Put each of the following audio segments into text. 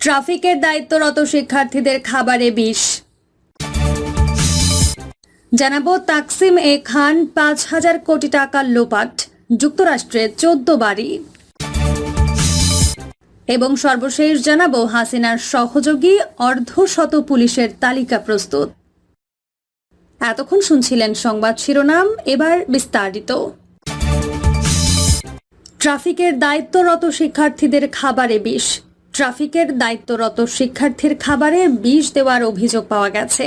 ট্রাফিকের দায়িত্বরত শিক্ষার্থীদের খাবারে বিষ। জানাব তাকসিম এ খান পাঁচ হাজার কোটি টাকার লোপাট, যুক্তরাষ্ট্রে চোদ্দ বাড়ি। এবং সর্বশেষ জানাব হাসিনার সহযোগী অর্ধশত পুলিশের তালিকা প্রস্তুত। এতক্ষণ শুনছিলেন সংবাদ শিরোনাম, এবার বিস্তারিত। ট্রাফিকের দায়িত্বরত শিক্ষার্থীদের খাবারে বিষ ট্রাফিকের দায়িত্বরত শিক্ষার্থীর খাবারে বিষ দেওয়ার অভিযোগ পাওয়া গেছে।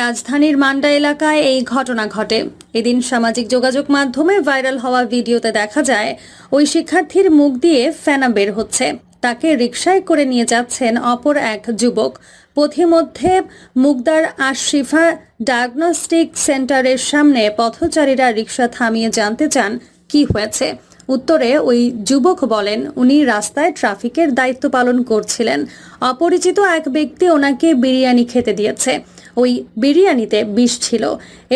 রাজধানীর মান্ডা এলাকায় এই ঘটনা ঘটে। এদিন সামাজিক যোগাযোগ মাধ্যমে ভাইরাল হওয়া ভিডিওতে দেখা যায়, ওই শিক্ষার্থীর মুখ দিয়ে ফেনা বের হচ্ছে। তাকে রিকশায় করে নিয়ে যাচ্ছেন অপর এক যুবক। পথিমধ্যে মুগদার আশিফা ডায়াগনস্টিক সেন্টারের সামনে পথচারীরা রিকশা থামিয়ে জানতে চান কি হয়েছে। উত্তরে ওই যুবক বলেন, উনি রাস্তায় ট্রাফিকের দায়িত্ব পালন করছিলেন। অপরিচিত এক ব্যক্তি ওনাকে বিরিয়ানি খেতে দিয়েছে। ওই বিরিয়ানিতে বিষ ছিল।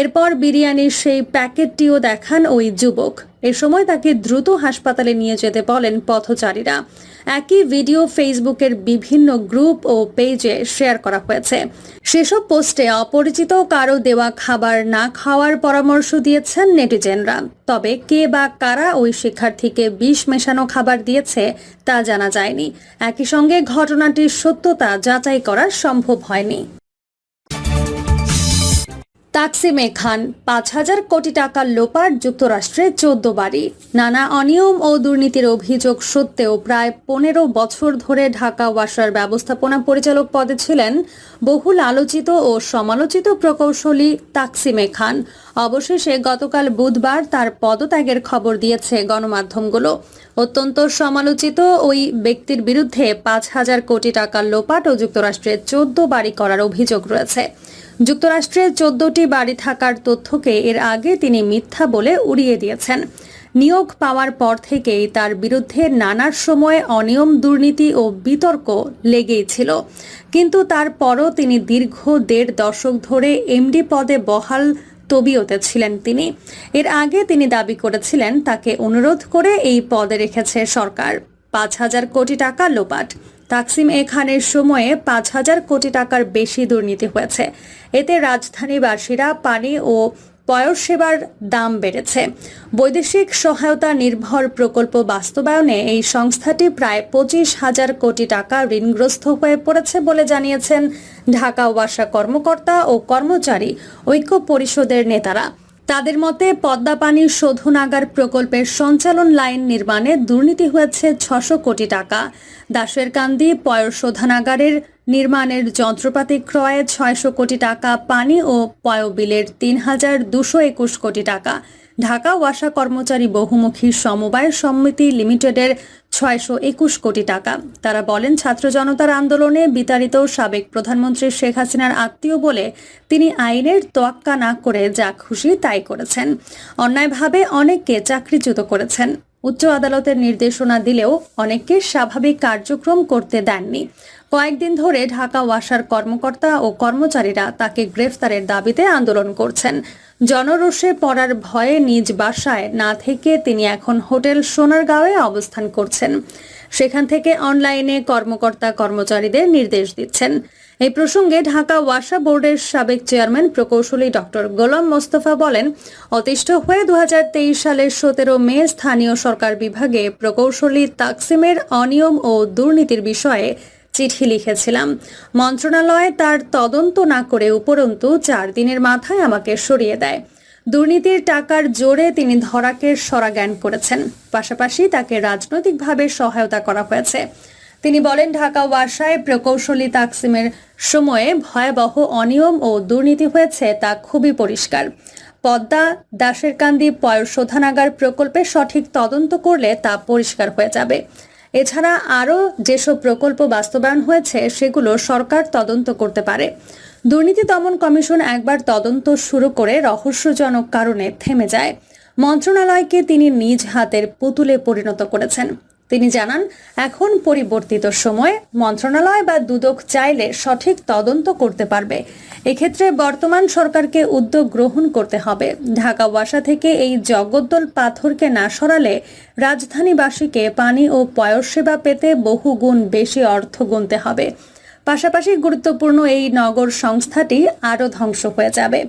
এরপর বিরিয়ানির সেই প্যাকেটটিও দেখান ওই যুবক। এ সময় তাকে দ্রুত হাসপাতালে নিয়ে যেতে বলেন পথচারীরা। একই ভিডিও ফেসবুকের বিভিন্ন গ্রুপ ও পেজে শেয়ার করা হয়েছে। সেসব পোস্টে অপরিচিত কারও দেওয়া খাবার না খাওয়ার পরামর্শ দিয়েছেন নেটিজেনরা। তবে কে বা কারা ওই শিক্ষার্থীকে বিষ মেশানো খাবার দিয়েছে তা জানা যায়নি। একই সঙ্গে ঘটনাটির সত্যতা যাচাই করা সম্ভব হয়নি। তাকসিমে খান পাঁচ হাজার কোটি টাকার লোপাট যুক্তরাষ্ট্রে চোদ্দ বাড়ি। নানা অনিয়ম ও দুর্নীতির অভিযোগ সত্ত্বেও প্রায় পনেরো বছর ধরে ঢাকা ওয়াসার ব্যবস্থাপনা পরিচালক পদে ছিলেন বহুল আলোচিত ও সমালোচিত প্রকৌশলী তাকসিমে খান। অবশেষে গতকাল বুধবার তার পদত্যাগের খবর দিয়েছে গণমাধ্যমগুলো। অত্যন্ত সমালোচিত ওই ব্যক্তির বিরুদ্ধে পাঁচ হাজার কোটি টাকার লোপাট ও যুক্তরাষ্ট্রে চোদ্দ বাড়ি করার অভিযোগ রয়েছে। যুক্তরাষ্ট্রে চোদ্দটি বাড়ি থাকার তথ্যকে এর আগে তিনি মিথ্যা বলে উড়িয়ে দিয়েছেন। নিয়োগ পাওয়ার পর থেকেই তার বিরুদ্ধে নানার সময় অনিয়ম, দুর্নীতি ও বিতর্ক লেগেই ছিল। কিন্তু তারপরও তিনি দীর্ঘ দেড় দশক ধরে এমডি পদে বহাল তবিয়তে ছিলেন তিনি। এর আগে তিনি দাবি করেছিলেন, তাকে অনুরোধ করে এই পদে রেখেছে সরকার। পাঁচ হাজার কোটি টাকা লোপাট। তাকসিম এ খানের সময়ে পাঁচ হাজার কোটি টাকার বেশি দুর্নীতি হয়েছে। এতে রাজধানীবাসীরা পানি ও পয়স সেবার দাম বেড়েছে। বৈদেশিক সহায়তা নির্ভর প্রকল্প বাস্তবায়নে এই সংস্থাটি প্রায় পঁচিশ হাজার কোটি টাকা ঋণগ্রস্ত হয়ে পড়েছে বলে জানিয়েছেন ঢাকা ওয়াসা কর্মকর্তা ও কর্মচারী ঐক্য পরিষদের নেতারা। তাদের মতে পদ্মা পানি শোধনাগার প্রকল্পের সঞ্চালন লাইন নির্মাণে দুর্নীতি হয়েছে ছশো কোটি টাকা। দাসের কান্দি পয়র শোধনাগারের নির্মাণের যন্ত্রপাতি ক্রয়ে ছয়শো কোটি টাকা পানি ও পয়বিলের তিন হাজার দুশো একুশ কোটি টাকা। ঢাকা ওয়াসা কর্মচারী বহুমুখী সমবায় সমিতি লিমিটেডের ছয়শো একুশ কোটি টাকা। তারা বলেন, ছাত্র জনতার আন্দোলনে বিতাড়িত সাবেক প্রধানমন্ত্রী শেখ হাসিনার আত্মীয় বলে তিনি আইনের তোয়াক্কা না করে যা খুশি তাই করেছেন। অন্যায়ভাবে অনেককে চাকরিচ্যুত করেছেন। উচ্চ আদালতের নির্দেশনা দিলেও অনেককে স্বাভাবিক কার্যক্রম করতে দেননি। কয়েকদিন ধরে ঢাকা ওয়াসার কর্মকর্তা ও কর্মচারীরা তাকে গ্রেফতারের দাবিতে আন্দোলন করছেন। জনরোষে পড়ার ভয়ে নিজ বাসায় না থেকে তিনি এখন হোটেল সোনারগাঁওয়ে অবস্থান করছেন। সেখান থেকে অনলাইনে কর্মকর্তা কর্মচারীদের নির্দেশ দিচ্ছেন। এই প্রসঙ্গে ঢাকা ওয়াসা বোর্ডের সাবেক চেয়ারম্যান প্রকৌশলী ডক্টর গোলাম মোস্তফা বলেন, অতিষ্ঠ হয়ে দু হাজার তেইশ সালের সতেরো মে স্থানীয় সরকার বিভাগে প্রকৌশলী তাকসিমের অনিয়ম ও দুর্নীতির বিষয়ে চিঠি লিখেছিলাম। মন্ত্রণালয় তার তদন্ত না করে উপরন্তু চার দিনের মাথায় আমাকে সরিয়ে দেয়। দুর্নীতির টাকার জোরে তিনি ধরাকে সরাজ্ঞান করেছেন। পাশাপাশি তাকে রাজনৈতিকভাবে সহায়তা করা হয়েছে। তিনি বলেন, ঢাকা ওয়াসায় প্রকৌশলী তাকসিমের সময়ে ভয়াবহ অনিয়ম ও দুর্নীতি হয়েছে তা খুবই পরিষ্কার। পদ্মা দাসের কান্দি পয়শোধনাগার প্রকল্পে সঠিক তদন্ত করলে তা পরিষ্কার হয়ে যাবে। এছাড়া আরও যেসব প্রকল্প বাস্তবায়ন হয়েছে, সেগুলো সরকার তদন্ত করতে পারে। দুর্নীতি দমন কমিশন একবার তদন্ত শুরু করে রহস্যজনক কারণে থেমে যায়। মন্ত্রণালয়কে তিনি নিজ হাতের পুতুলে পরিণত করেছেন। তিনি জানান, এখন পরিবর্তিত সময়ে, মন্ত্রণালয় বা দুদক চাইলে সঠিক তদন্ত করতে পারবে। এক্ষেত্রে বর্তমান সরকারকে উদ্যোগ গ্রহণ করতে হবে। ঢাকা ওয়াসা থেকে এই জগদ্দল পাথরকে না সরালে রাজধানীবাসীকে পানি ও পয়স সেবা পেতে বহুগুণ বেশি অর্থ গুনতে হবে। পাশাপাশি গুরুত্বপূর্ণ এই নগর সংস্থাটি আরও ধ্বংস হয়ে যাবে।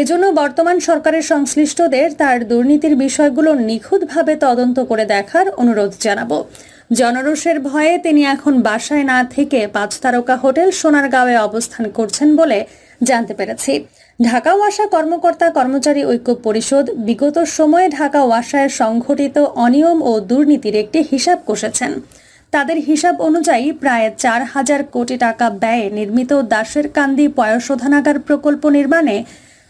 এজন্য বর্তমান সরকারের সংশ্লিষ্টদের তার দুর্নীতির বিষয়গুলো নিখুঁতভাবে তদন্ত করে দেখার অনুরোধ জানাব। জনরোষের ভয়ে তিনি এখন বাসায় না থেকে পাঁচ তারকা হোটেল সোনারগাঁওয়ে অবস্থান করছেন বলে জানতে পেরেছি। ঢাকা ওয়াসা কর্মকর্তা কর্মচারী ঐক্য পরিষদ বিগত সময়ে ঢাকা ওয়াসায় সংঘটিত অনিয়ম ও দুর্নীতির একটি হিসাব কষেছেন। তাদের হিসাব অনুযায়ী প্রায় চার হাজার কোটি টাকা ব্যয়ে নির্মিত দাসের কান্দি পয়শোধনাগার প্রকল্প নির্মাণে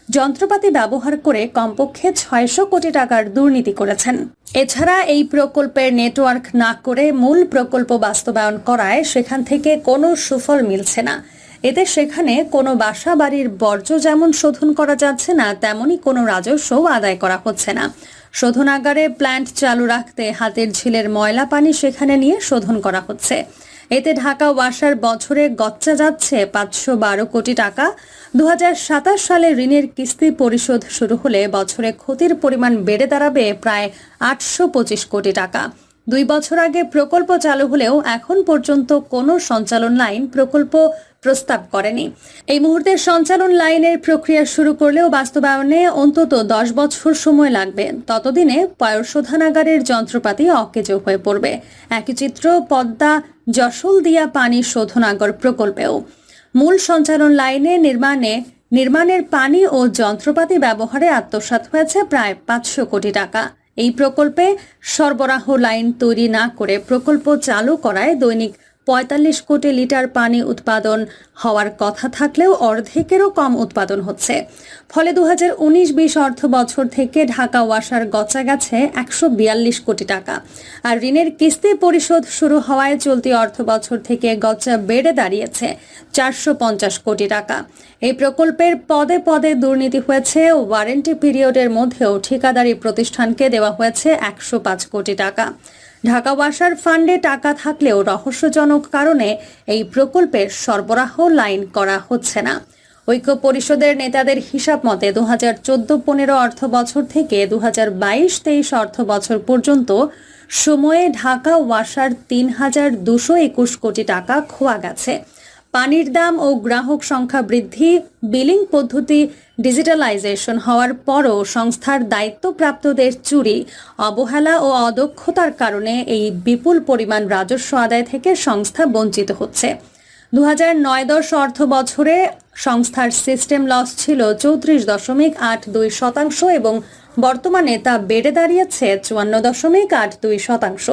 যন্ত্রপাতি ব্যবহার করে কমপক্ষে ছয়শো কোটি টাকার দুর্নীতি করেছেন। এছাড়া এই প্রকল্পের নেটওয়ার্ক না করে মূল প্রকল্প বাস্তবায়ন করায় সেখান থেকে কোনো সুফল মিলছে না। এতে সেখানে কোনো বাসা বাড়ির বর্জ্য যেমন শোধন করা যাচ্ছে না, তেমনি কোনো রাজস্বও আদায় করা হচ্ছে না। শোধনাগারে প্ল্যান্ট চালু রাখতে হাতের ঝিলের ময়লা পানি সেখানে নিয়ে শোধন করা হচ্ছে। এতে ঢাকা ওয়াসার বছরে গচ্চা যাচ্ছে পাঁচশো বারো কোটি টাকা। দু হাজার সাতাশ সালে ঋণের কিস্তি পরিশোধ শুরু হলে বছরে ক্ষতির পরিমাণ বেড়ে দাঁড়াবে প্রায় আটশো পঁচিশ কোটি টাকা। দুই বছর আগে প্রকল্প চালু হলেও এখন পর্যন্ত কোনো সঞ্চালন লাইন প্রকল্প প্রস্তাব করেনি। এই মুহূর্তে সঞ্চালন লাইনের প্রক্রিয়া শুরু করলেও বাস্তবায়নে অন্তত দশ বছর সময় লাগবে। ততদিনে পয়শোধনাগারের যন্ত্রপাতি অকেজ হয়ে পড়বে। একই চিত্র পদ্মা যশোল দিয়া পানি শোধনাগর প্রকল্পেও। মূল সঞ্চালন লাইনে নির্মাণে, নির্মাণের পানি ও যন্ত্রপাতি ব্যবহারে আত্মসাৎ হয়েছে প্রায় পাঁচশো কোটি টাকা। এই প্রকল্পে সরবরাহ লাইন তৈরি না করে প্রকল্প চালু করায় দৈনিক পঁয়তাল্লিশ কোটি লিটার পানি উৎপাদন হওয়ার কথা থাকলেও অর্ধেকেরও কম উৎপাদন হচ্ছে। ফলে দু হাজার উনিশ বিশ অর্থ বছর থেকে ঢাকা ওয়াসার গচা গেছে একশো বিয়াল্লিশ কোটি টাকা। আর ঋণের কিস্তি পরিশোধ শুরু হওয়ায় চলতি অর্থ বছর থেকে গচা বেড়ে দাঁড়িয়েছে চারশো পঞ্চাশ কোটি টাকা। এই প্রকল্পের পদে পদে দুর্নীতি হয়েছে, ওয়ারেন্টি পিরিয়ডের মধ্যেও ঠিকাদারি প্রতিষ্ঠানকে দেওয়া হয়েছে একশো পাঁচ কোটি টাকা। ঢাকা ওয়াসার ফান্ডে টাকা থাকলেও রহস্যজনক কারণে এই প্রকল্পের সরবরাহ লাইন করা হচ্ছে না। ঐক্য পরিষদের নেতাদের হিসাব মতে দু হাজার চোদ্দ পনেরো অর্থ বছর থেকে দু হাজার বাইশ তেইশ অর্থ বছর পর্যন্ত সময়ে ঢাকা ওয়াসার তিন হাজার দুশো একুশ কোটি টাকা খোয়া গেছে। পানির দাম ও গ্রাহক সংখ্যা বৃদ্ধি, বিলিং পদ্ধতি ডিজিটালাইজেশন হওয়ার পরও সংস্থার দায়িত্বপ্রাপ্তদের চুরি, অবহেলা ও অদক্ষতার কারণে এই বিপুল পরিমাণ রাজস্ব আদায় থেকে সংস্থা বঞ্চিত হচ্ছে। দু হাজার নয় দশ অর্থ বছরে সংস্থার সিস্টেম লস ছিল চৌত্রিশ দশমিক আট দুই শতাংশ এবং বর্তমানে তা বেড়ে দাঁড়িয়েছে চুয়ান্ন দশমিক আট দুই শতাংশ।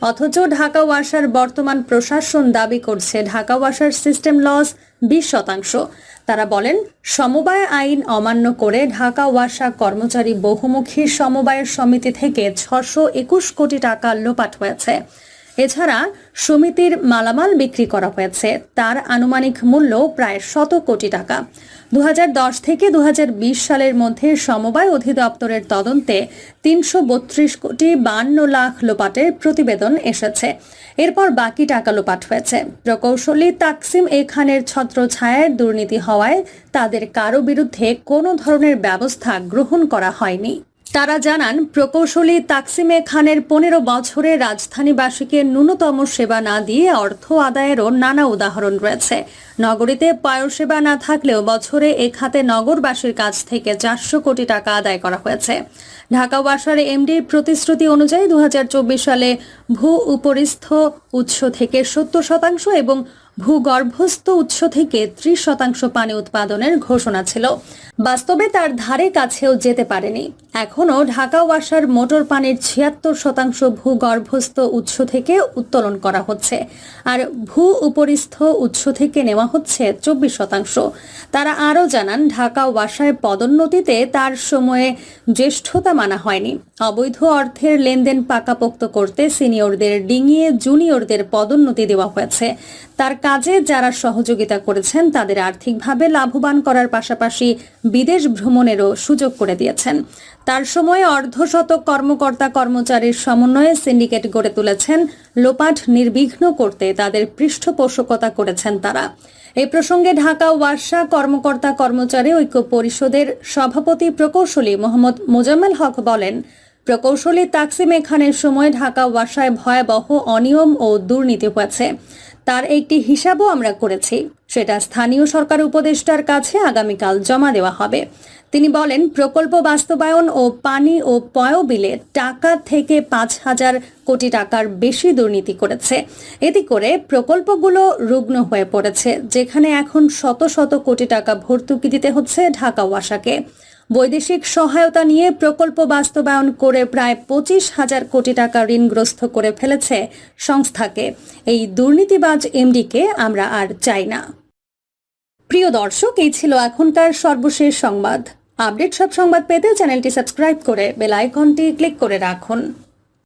অথচ ঢাকা ওয়াসার বর্তমান প্রশাসন দাবি করছে ঢাকা ওয়াসার সিস্টেম লস বিশ শতাংশ। তারা বলেন, সমবায় আইন অমান্য করে ঢাকা ওয়াসা কর্মচারী বহুমুখী সমবায়ের সমিতি থেকে ছশো একুশ কোটি টাকা লোপাট হয়েছে। এছাড়া সমিতির মালামাল বিক্রি করা হয়েছে। তার আনুমানিক মূল্য প্রায় শত কোটি টাকা। দু হাজার দশ থেকে দু হাজার বিশ সালের মধ্যে সমবায় অধিদপ্তরের তদন্তে তিনশো বত্রিশ কোটি বান্ন লাখ লোপাটের প্রতিবেদন এসেছে। এরপর বাকি টাকা লোপাট হয়েছে। প্রকৌশলী তাকসিম এ খানের ছত্রছায়ার দুর্নীতি হওয়ায় তাদের কারও বিরুদ্ধে কোনো ধরনের ব্যবস্থা গ্রহণ করা হয়নি। তারা জানান, প্রকৌশলী তাকসিমে খানের পনেরো বছরে রাজধানীবাসীকে ন্যূনতম সেবা না দিয়ে অর্থ আদায়েরও নানা উদাহরণ রয়েছে। নগরীতে পায়র সেবা না থাকলেও বছরে এ খাতে নগরবাসীর কাছ থেকে চারশো কোটি টাকা আদায় করা হয়েছে। ঢাকা ওয়াসার এমডির প্রতিশ্রুতি অনুযায়ী দু হাজার চব্বিশ সালে ভূ উপরিস্থ উৎস থেকে সত্তর শতাংশ এবং ভূগর্ভস্থ উৎস থেকে ত্রিশ শতাংশ পানি উৎপাদনের ঘোষণা ছিল। বাস্তবে তার ধারে কাছেও যেতে পারেনি। এখনও ঢাকা ওয়াসার মোটর পানির ছিয়াত্তর শতাংশ ভূগর্ভস্থ উৎস থেকে উত্তোলন করা হচ্ছে আর ভূ উপরিস্থ উৎস থেকে নেওয়া হচ্ছে চব্বিশ শতাংশ। তারা আরও জানান, ঢাকা ওয়াসায় পদোন্নতিতে তার সময়ে জ্যেষ্ঠতা মানা হয়নি। অবৈধ অর্থের লেনদেন পাকাপোক্ত করতে সিনিয়রদের ডিঙিয়ে জুনিয়রদের পদোন্নতি দেওয়া হয়েছে। তার কাজে যারা সহযোগিতা করেছেন, তাদের আর্থিকভাবে লাভবান করার পাশাপাশি বিদেশ ভ্রমণেরও সুযোগ করে দিয়েছেন। তার সময়ে অর্ধশতক কর্মকর্তা কর্মচারীর সমন্বয়ে সিন্ডিকেট গড়ে তুলেছেন। লোপাট নির্বিঘ্ন করতে তাদের পৃষ্ঠপোষকতা করেছেন তারা। এ প্রসঙ্গে ঢাকা ওয়াসা কর্মকর্তা কর্মচারী ঐক্য পরিষদের সভাপতি প্রকৌশলী মোহাম্মদ মোজাম্মেল হক বলেন, প্রকৌশলী তাকসিম খানের সময় ঢাকা ওয়াসায় ভয়াবহ অনিয়ম ও দুর্নীতি হয়েছে। তার একটি হিসাবও আমরা করেছি। সেটা স্থানীয় সরকার উপদেষ্টার কাছে আগামীকাল জমা দেওয়া হবে। তিনি বলেন, প্রকল্প বাস্তবায়ন ও পানি ও পয় বিলে টাকা থেকে পাঁচ হাজার কোটি টাকার বেশি দুর্নীতি করেছে। এতে করে প্রকল্পগুলো রুগ্ন হয়ে পড়েছে, যেখানে এখন শত শত কোটি টাকা ভর্তুকি দিতে হচ্ছে ঢাকা ওয়াসাকে। বৈদেশিক সহায়তা নিয়ে প্রকল্প বাস্তবায়ন করে প্রায় পঁচিশ হাজার কোটি টাকা ঋণগ্রস্ত করে ফেলেছে সংস্থাকে। এই দুর্নীতিবাজ এমডিকে আমরা আর চাই না। প্রিয় দর্শক, এই ছিল এখনকার সর্বশেষ সংবাদ। আপডেট সব সংবাদ পেতে চ্যানেলটি সাবস্ক্রাইব করে বেল আইকনটি ক্লিক করে রাখুন।